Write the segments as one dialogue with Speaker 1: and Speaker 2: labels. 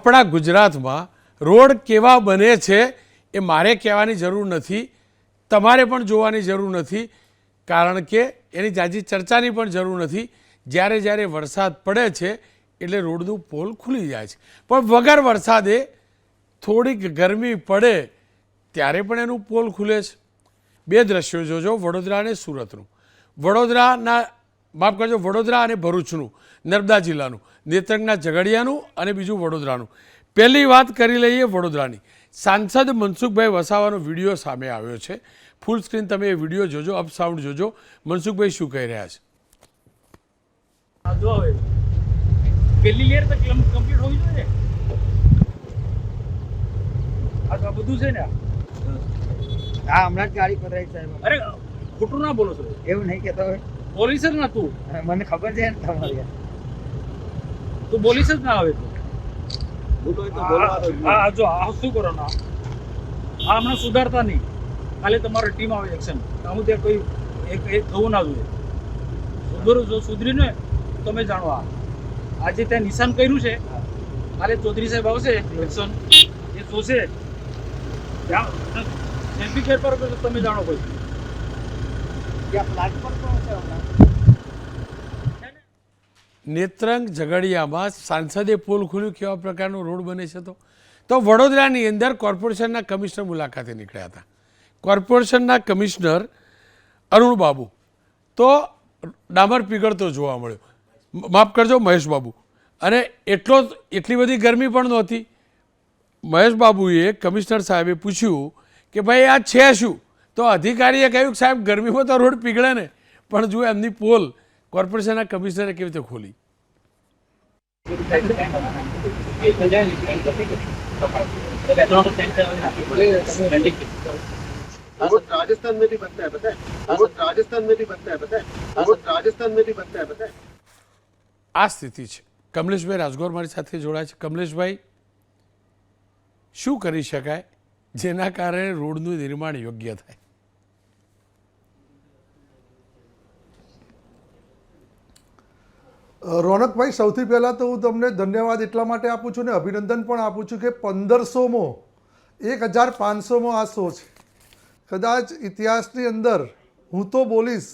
Speaker 1: આપણા ગુજરાતમાં રોડ કેવા બને છે એ મારે કહેવાની જરૂર નથી, તમારે પણ જોવાની જરૂર નથી, કારણ કે એની જાજી ચર્ચાની પણ જરૂર નથી. જ્યારે જ્યારે વરસાદ પડે છે એટલે રોડનું પોલ ખુલી જાય છે. પણ વગર વરસાદે થોડીક ગરમી પડે ત્યારે પણ એનું પોલ ખુલે છે. બે દ્રશ્યો જોજો વડોદરા અને સુરતનું. વડોદરાના માફ કરજો વડોદરા અને ભરૂચનું નર્મદા જિલ્લાનું નેત્રંગના ઝઘડિયાનું અને બીજું વડોદરાનું. પહેલી વાત કરી લઈએ વડોદરાની. સાંસદ મનસુખભાઈ વસાવાનો વીડિયો સામે આવ્યો છે. ફૂલ સ્ક્રીન તમે એ વીડિયો જોજો અપ સાઉન્ડ જોજો. મનસુખભાઈ શું કહી રહ્યા છે?
Speaker 2: આ જો હવે. પહેલી લેયર તો કમ્પ્લીટ હોવી જોઈએ આ બધું છે ને
Speaker 3: હા હમણાં જ ગાડી પધરાઈ સાહેબ.
Speaker 2: અરે ખોટું ના બોલો છો.
Speaker 3: એવું નહીં કહેતા હોય.
Speaker 2: પોલીસ જ ના તું
Speaker 3: મને ખબર છે ને તમારી
Speaker 2: તું પોલીસ જ ના આવે તું. આ આ જો આ શું કરો ના આ હમણાં સુધારતા નહીં. કાલે તમારી ટીમ આવે એક્શન આમ ત્યાં કોઈ એક એક થવું ના જોઈએ. સુધરું જો સુધરીને ને તમે જાણો આ. આજે ત્યાં નિશાન કર્યું છે. કાલે ચૌધરી સાહેબ આવશે એક્શન એ જોશે. સેલ્ફી કેર પર તો તમે જાણો કોઈ
Speaker 3: ત્યાં ફ્લાટ પર કોણ છે હમણાં
Speaker 1: નેત્રંગ ઝઘડિયામાં સાંસદે પોલ ખોલ્યું કેવા પ્રકારનો રોડ બને છે તો? તો વડોદરાની અંદર કોર્પોરેશનના કમિશનર મુલાકાતે નીકળ્યા હતા. કોર્પોરેશનના કમિશનર અરુણ બાબુ. તો ડામર પીગળતો જોવા મળ્યો. માફ કરજો, મહેશ બાબુ. અને એટલો એટલી બધી ગરમી પણ નહોતી. મહેશ બાબુએ કમિશનર સાહેબે પૂછ્યું કે ભાઈ આ છે શું? તો અધિકારીએ કહ્યું કે સાહેબ ગરમીમાં તો રોડ પીગળે ને પણ જુઓ એમની પોલ કોર્પોરેશનના કમિશનરે કેવી રીતે ખોલી
Speaker 4: वो राजस्थान में भी बनता है पता है वो राजस्थान में भी बनता है पता है वो राजस्थान में भी बनता है पता है
Speaker 1: આ સ્થિતિ છે કમલેશભાઈ રાજગોર મારી સાથે જોડાય છે કમલેશભાઈ શું કરી શકાય જેના કારણે રોડનું નિર્માણ યોગ્ય થાય.
Speaker 5: રોનકભાઈ, સૌથી પહેલાં તો હું તમને ધન્યવાદ એટલા માટે આપું છું ને અભિનંદન પણ આપું છું કે પંદરસોમો એક હજાર પાંચસોમો આ શો છે. કદાચ ઇતિહાસની અંદર હું તો બોલીશ,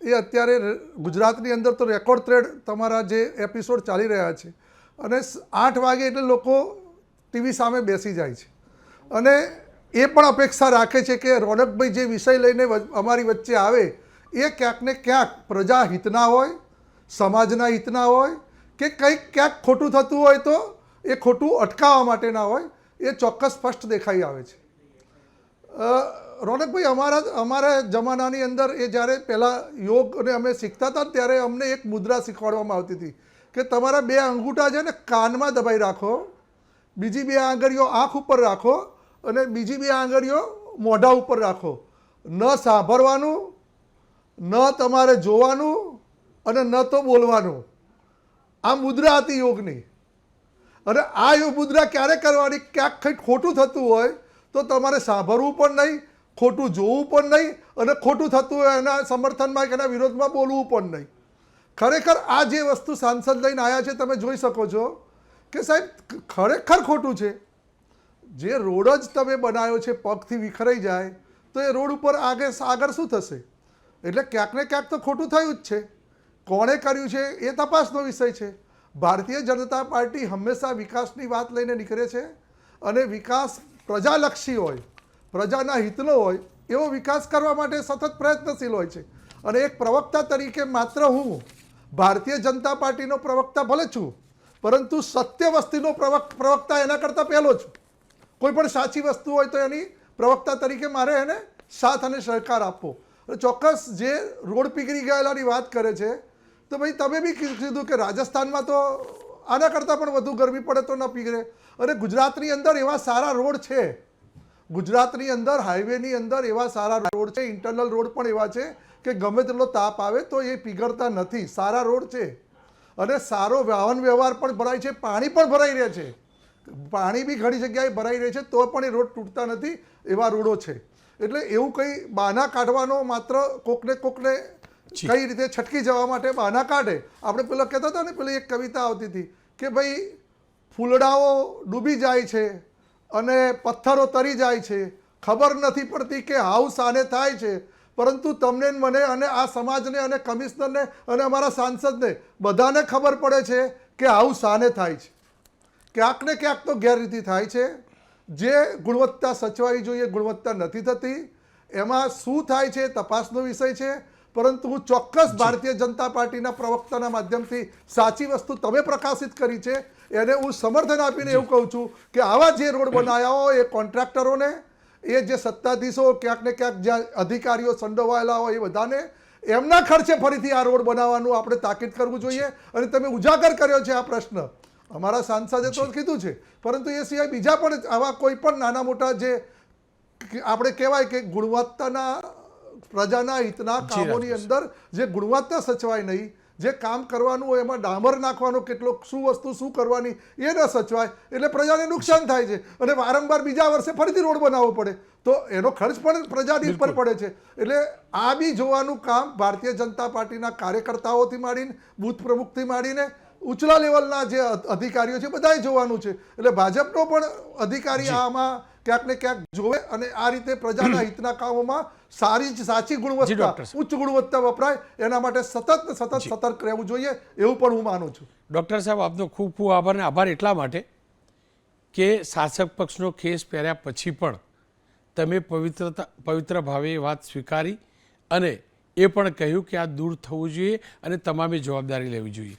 Speaker 5: એ અત્યારે ગુજરાતની અંદર તો રેકોર્ડ ટ્રેડ તમારા જે એપિસોડ ચાલી રહ્યા છે. અને આઠ વાગે એટલે લોકો ટીવી સામે બેસી જાય છે. અને એ પણ અપેક્ષા રાખે છે કે રોનકભાઈ જે વિષય લઈને અમારી વચ્ચે આવે, એ ક્યાંક ને ક્યાંક પ્રજા હિતના હોય, સમાજના હિતના હોય, કે કંઈક ક્યાંક ખોટું થતું હોય તો એ ખોટું અટકાવવા માટેના હોય, એ ચોક્કસ સ્પષ્ટ દેખાઈ આવે છે. રોનકભાઈ, અમારા અમારા જમાનાની અંદર એ જ્યારે પહેલાં યોગને અમે શીખતા હતા ત્યારે અમને એક મુદ્રા શીખવાડવામાં આવતી હતી કે તમારા બે અંગૂઠા છે ને કાનમાં દબાઈ રાખો, બીજી બે આંગળીઓ આંખ ઉપર રાખો અને બીજી બે આંગળીઓ મોઢા ઉપર રાખો. ન સાંભળવાનું, ન તમારે જોવાનું અને ન તો બોલવાનું. આ મુદ્રા હતી યોગની. અને આ યોગ મુદ્રા ક્યારે કરવાની? ક્યાંક કંઈક ખોટું થતું હોય તો તમારે સાંભળવું પણ નહીં, ખોટું જોવું પણ નહીં અને ખોટું થતું હોય એના સમર્થનમાં કે એના વિરોધમાં બોલવું પણ નહીં. ખરેખર આ જે વસ્તુ સાંસદ લઈને આવ્યા છે, તમે જોઈ શકો છો કે સાહેબ ખરેખર ખોટું છે. જે રોડ જ તમે બનાવ્યો છે, પગથી વિખરાઈ જાય, તો એ રોડ ઉપર આગળ આગળ શું થશે? એટલે ક્યાંક ને ક્યાંક તો ખોટું થયું જ છે. કોણે કર્યું છે એ તપાસનો વિષય છે. ભારતીય જનતા પાર્ટી હંમેશા વિકાસની વાત લઈને નીકળે છે અને વિકાસ પ્રજાલક્ષી હોય, પ્રજાના હિતનો હોય, એવો વિકાસ કરવા માટે સતત પ્રયત્નશીલ હોય છે. અને એક પ્રવક્તા તરીકે માત્ર હું ભારતીય જનતા પાર્ટીનો પ્રવક્તા ભલે છું, પરંતુ સત્ય વસ્તીનો પ્રવક, પ્રવક્તા એના કરતાં પહેલો છું. કોઈ પણ સાચી વસ્તુ હોય તો એની પ્રવક્તા તરીકે મારે એને સાથ અને સહકાર આપવો. ચોક્કસ જે રોડ પીગળી ગયેલાની વાત કરે છે, તો ભાઈ તમે બી કીધું કે રાજસ્થાનમાં તો આના કરતાં પણ વધુ ગરમી પડે તો ન પીગળે. અને ગુજરાતની અંદર એવા સારા રોડ છે. ગુજરાતની અંદર, હાઈવેની અંદર એવા સારા રોડ છે ઇન્ટરનલ રોડ પણ એવા છે કે ગમે તેટલો તાપ આવે તો એ પીગળતા નથી. સારા રોડ છે. અને સારો વાહન વ્યવહાર પણ ભરાય છે, પાણી પણ ભરાઈ રહે છે. પાણી બી ઘણી જગ્યાએ ભરાઈ રહે છે તો પણ એ રોડ તૂટતા નથી એવા રોડો છે. એટલે એવું કંઈ બહાના કાઢવાનો માત્ર કોકને કોકને કઈ રીતે છટકી જવા માટે બહાના કાઢે? આપણે પેલા કહેતા હતા ને પેલી એક કવિતા આવતી હતી કે ભાઈ ફૂલડાઓ ડૂબી જાય છે અને પથ્થરો તરી જાય છે. ખબર નથી પડતી કે હાઉ સાને થાય છે. પરંતુ તમને મને અને આ સમાજને અને કમિશનરને અને અમારા સાંસદને બધાને ખબર પડે છે કે હાઉ સાને થાય છે. ક્યાંક ને ક્યાંક તો ગેરરીતિ થાય છે. જે ગુણવત્તા સચવાવી જોઈએ ગુણવત્તા નથી થતી એમાં શું થાય છે તપાસનો વિષય છે. પરંતુ હું ચોક્કસ ભારતીય જનતા પાર્ટીના પ્રવક્તાના માધ્યમથી સાચી વસ્તુ તમે પ્રકાશિત કરી છે. એને હું સમર્થન આપીને એવું કહું છું કે આવા જે રોડ બનાવ્યા હોય એ કોન્ટ્રાક્ટરોને એ જે સત્તાધીશો ક્યાંક ને ક્યાંક જ્યાં અધિકારીઓ સંડોવાયેલા હોય એ બધાને એમના ખર્ચે ફરીથી આ રોડ બનાવવાનું આપણે તાકીદ કરવું જોઈએ. અને તમે ઉજાગર કર્યો છે આ પ્રશ્ન. અમારા સાંસદે તો કીધું છે પરંતુ એ સિવાય બીજા પણ આવા કોઈ પણ નાના મોટા જે આપણે કહેવાય કે ગુણવત્તાના પ્રજાના હિતના કામોની અંદર જે ગુણવત્તા સચવાય નહીં જે કામ કરવાનું હોય એમાં ડામર નાખવાનો કેટલો શું વસ્તુ શું કરવાની એ ન સચવાય એટલે પ્રજાને નુકસાન થાય છે. અને વારંવાર બીજા વર્ષે ફરીથી રોડ બનાવવો પડે. તો એનો ખર્ચ પણ પ્રજાની ઉપર પડે છે. એટલે આ બી જોવાનું કામ ભારતીય જનતા પાર્ટીના કાર્યકર્તાઓથી માંડીને બૂથ પ્રમુખથી માંડીને ઉચલા લેવલના જે અધિકારીઓ છે બધાએ જોવાનું છે. એટલે ભાજપનો પણ અધિકારી આમાં ક્યાંક ને ક્યાંક જોવે અને આ રીતે પ્રજાના હિતના કામોમાં સારી જ સાચી ગુણવત્તા ઉચ્ચ ગુણવત્તા વપરાય. એના માટે સતત સતત સતર્ક રહેવું જોઈએ એવું પણ હું માનું છું.
Speaker 1: ડૉક્ટર સાહેબ આપનો ખૂબ ખૂબ આભાર અને આભાર એટલા માટે કે શાસક પક્ષનો ખેસ પહેર્યા પછી પણ તમે પવિત્રતા પવિત્ર ભાવે વાત સ્વીકારી અને એ પણ કહ્યું કે આ દૂર થવું જોઈએ અને તમામે જવાબદારી લેવી જોઈએ.